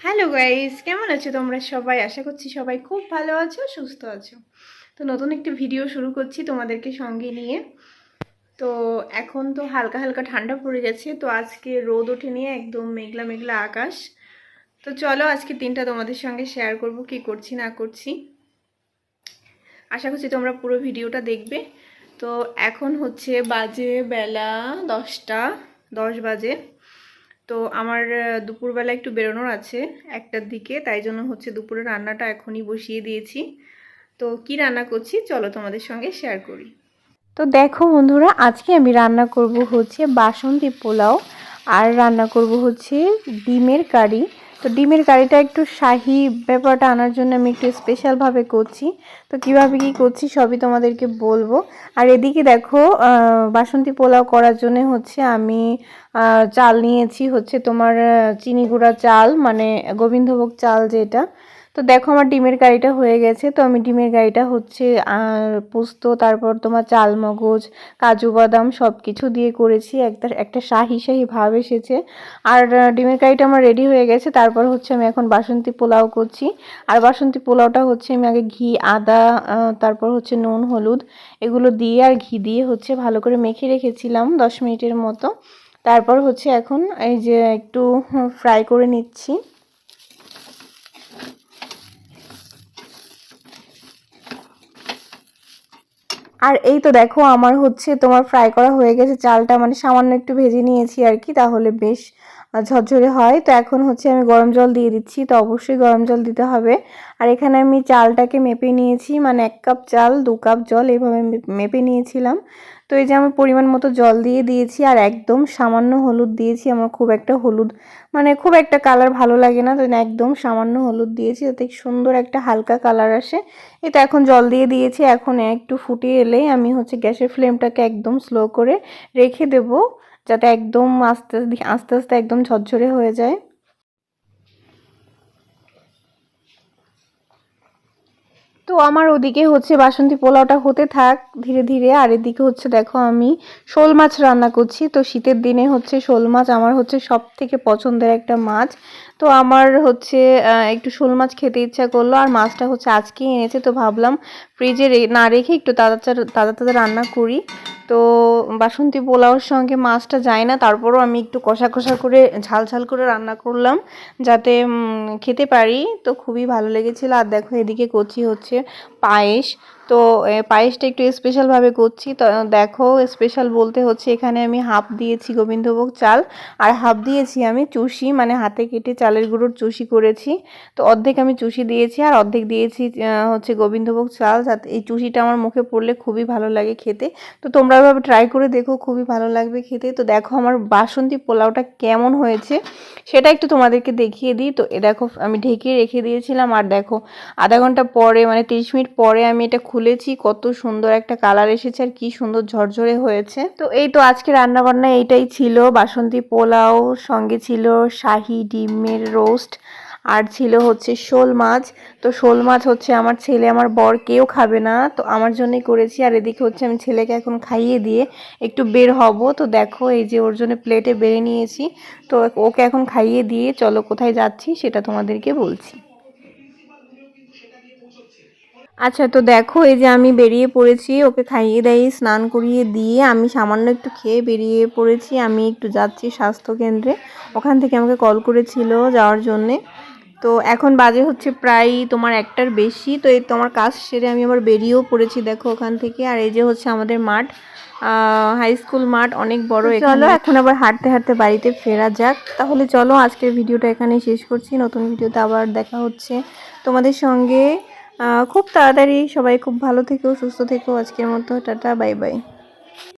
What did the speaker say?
Hello guys কেমন আছো তোমরা সবাই? আশা করছি সবাই খুব ভালো আছো, সুস্থ আছো। তো নতুন একটি ভিডিও শুরু করছি তোমাদেরকে সঙ্গে নিয়ে। তো এখন তো হালকা হালকা ঠান্ডা পড়ে গেছে, তো আজকে রোদ ওঠে নিয়ে একদম মেঘলা মেঘলা আকাশ। তো চলো আজকে দিনটা তোমাদের সঙ্গে শেয়ার করব, কি করছি, না করছি। আশা করছি তোমরা পুরো ভিডিওটা দেখবে। তো এখন হচ্ছে বাজে বেলা দশটা, দশ বাজে। তো আমার দুপুরবেলা একটু বেরোনোর আছে একটার দিকে, তাই জন্য হচ্ছে দুপুরে রান্নাটা এখনই বসিয়ে দিয়েছি। তো কি রান্না করছি? চলো তোমাদের সঙ্গে শেয়ার করি। তো দেখো বন্ধুরা, আজকে আমি রান্না করব হচ্ছে বাসন্তী পোলাও আর রান্না করব হচ্ছে ডিমের কারি। তো ডিমের কারিটা একটু শাহি ব্যাপারটা আনার জন্য আমি একটু স্পেশালভাবে করছি। তো কীভাবে কি করছি সবই তোমাদেরকে বলব। আর এদিকে দেখো বাসন্তী পোলাও করার জন্য হচ্ছে আমি চাল নিয়েছি হচ্ছে তোমার চিনি গুঁড়া চাল মানে গোবিন্দভোগ চাল যেটা। তো দেখো আমার ডিমের কারিটা হয়ে গেছে। তো আমি ডিমের কারিটা হচ্ছে পোস্ত, তারপর তোমার চাল মগজ, কাজু বাদাম সব কিছু দিয়ে করেছি। একটা একটা শাহি শাহি ভাব এসেছে। আর ডিমের কারিটা আমার রেডি হয়ে গেছে। তারপর হচ্ছে আমি এখন বাসন্তী পোলাও করছি। আর বাসন্তী পোলাওটা হচ্ছে আমি আগে ঘি, আদা তারপর হচ্ছে নুন, হলুদ এগুলো দিয়ে আর ঘি দিয়ে হচ্ছে ভালো করে মেখে রেখেছিলাম দশ মিনিটের মতো। তারপর হচ্ছে এখন এই যে একটু ফ্রাই করে নিচ্ছি। আর এই তো দেখো আমার হচ্ছে তোমার ফ্রাই করা হয়ে গেছে, চালটা মানে সামান্য একটু ভেজে নিয়েছি আর কি, তাহলে বেশ ঝরঝরে হয়, তো এখন হচ্ছে আমি গরম জল দিয়ে দিচ্ছি, তো অবশ্যই গরম জল দিতে হবে। আর এখানে আমি চালটাকে মেপে নিয়েছি মানে এক কাপ চাল, দু কাপ জল এইভাবে মেপে নিয়েছিলাম। তো এই যে আমি পরিমাণ মতো জল দিয়ে দিয়েছি, আর একদম সামান্য হলুদ দিয়েছি, আমার খুব একটা হলুদ মানে খুব একটা কালার ভালো লাগে না, তো একদম সামান্য হলুদ দিয়েছি, যাতে সুন্দর একটা হালকা কালার আসে। এটা এখন জল দিয়ে দিয়েছি, এখন একটু ফুটিয়ে এলেই আমি হচ্ছে গ্যাসের ফ্লেমটাকে একদম স্লো করে রেখে দেব। যাতে একদম আস্তে আস্তে আস্তে একদম ঝরঝরে হয়ে যায়। তো আমার ওদিকে হচ্ছে বাসন্তী পোলাওটা হতে থাক ধীরে ধীরে। আর এদিকে হচ্ছে দেখো আমি শোল মাছ রান্না করছি। তো শীতের দিনে হচ্ছে শোল মাছ আমার হচ্ছে সব থেকে পছন্দের একটা মাছ। তো আমার হচ্ছে একটু শোল মাছ খেতে ইচ্ছা করল। আর মাছটা হচ্ছে আজকেই এনেছে। তো ভাবলাম ফ্রিজে না রেখে একটু তাজা দাদা তাজা রান্না করি। তো বাসন্তী পোলাওর সঙ্গে মাছটা যায় না, তারপরও আমি একটু কষা কষা করে, ঝাল ঝাল করে রান্না করলাম, যাতে খেতে পারি। তো খুবই ভালো লেগেছিলো। আর দেখো এদিকে কচি হচ্ছে পায়েস। তো পায়েসটা একটু স্পেশালভাবে করছি। তো, দেখো স্পেশাল বলতে হচ্ছে এখানে আমি হাফ দিয়েছি গোবিন্দভোগ চাল আর হাফ দিয়েছি আমি চুষি। মানে হাতে কেটে চালের গুঁড়োর চুষি করেছি। তো, অর্ধেক আমি চুষি দিয়েছি আর অর্ধেক দিয়েছি হচ্ছে গোবিন্দভোগ চাল। যাতে এই চুষিটা আমার মুখে পড়লে খুবই ভালো লাগে খেতে। তো, তোমরা এভাবে ট্রাই করে দেখো, খুবই ভালো লাগবে খেতে। তো, দেখো আমার বাসন্তী পোলাওটা কেমন হয়েছে, সেটা একটু তোমাদেরকে দেখিয়ে দিই। তো, এ, দেখো আমি ঢেকে রেখে দিয়েছিলাম। আর দেখো, আধা ঘণ্টা পরে মানে তিরিশ মিনিট পরে আমি এটা খুলেছি, কত সুন্দর একটা কালার এসেছে আর কি সুন্দর ঝরঝরে হয়েছে। তো এই তো আজকে রান্না বান্না এইটাই ছিল। বাসন্তী পোলাও, সঙ্গে ছিল শাহি ডিমের রোস্ট, আর ছিল হচ্ছে শোল মাছ। তো শোল মাছ হচ্ছে আমার ছেলে, আমার বর, কেউ খাবে না। তো আমার জন্যই করেছি, আর এদিকে হচ্ছে আমি ছেলেকে এখন খাইয়ে দিয়ে একটু বের হব। তো দেখো এই যে ওর জন্য প্লেটে বেড়ে নিয়েছি। তো ওকে এখন খাইয়ে দিয়ে চলো কোথায় যাচ্ছি সেটা তোমাদেরকে বলছি। আচ্ছা তো দেখো এই যে আমি বেরিয়ে পড়েছি ওকে খাইয়ে দাইয়ে স্নান করিয়ে দিয়ে আমি সামান্য একটু খেয়ে বেরিয়ে পড়েছি আমি একটু যাচ্ছি স্বাস্থ্য কেন্দ্রে ওখান থেকে আমাকে কল করেছিল যাওয়ার জন্যে। তো এখন বাজে হচ্ছে প্রায় তোমার একটার বেশি তো এই তোমার কাজ সেরে আমি আবার বেরিয়েও পড়েছি দেখো ওখান থেকে। আর এই যে হচ্ছে আমাদের মাঠ হাই স্কুল মাঠ অনেক বড় চলো এখন আবার হাঁটতে হাঁটতে বাড়িতে ফেরা যাক। তাহলে চলো আজকের ভিডিওটা এখানে শেষ করছি। নতুন ভিডিওতে আবার দেখা হচ্ছে তোমাদের সঙ্গে। খুব তাড়াতাড়ি সবাই খুব ভালো থেকো সুস্থ থেকো। আজকের মতো টাটা বাই বাই।